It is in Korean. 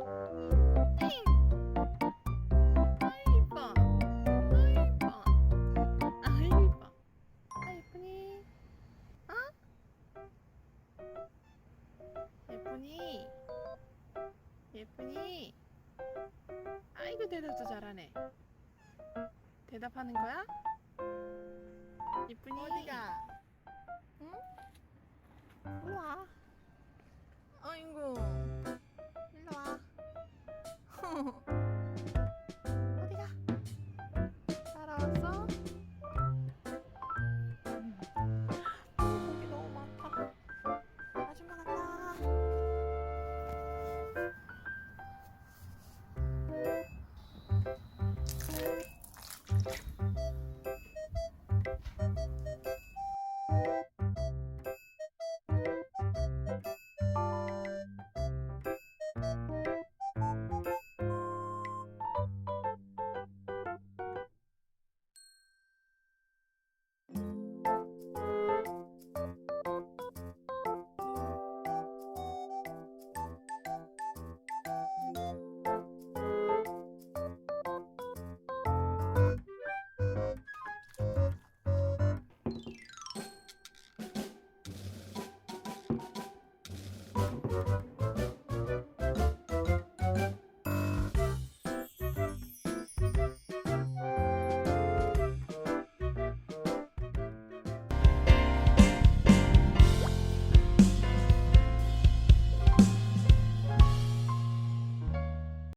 아, 예쁘니? 예쁘니? 아이고 대답도 잘하네 대답하는 거야? 예쁘니? 어디가? 응? 일로와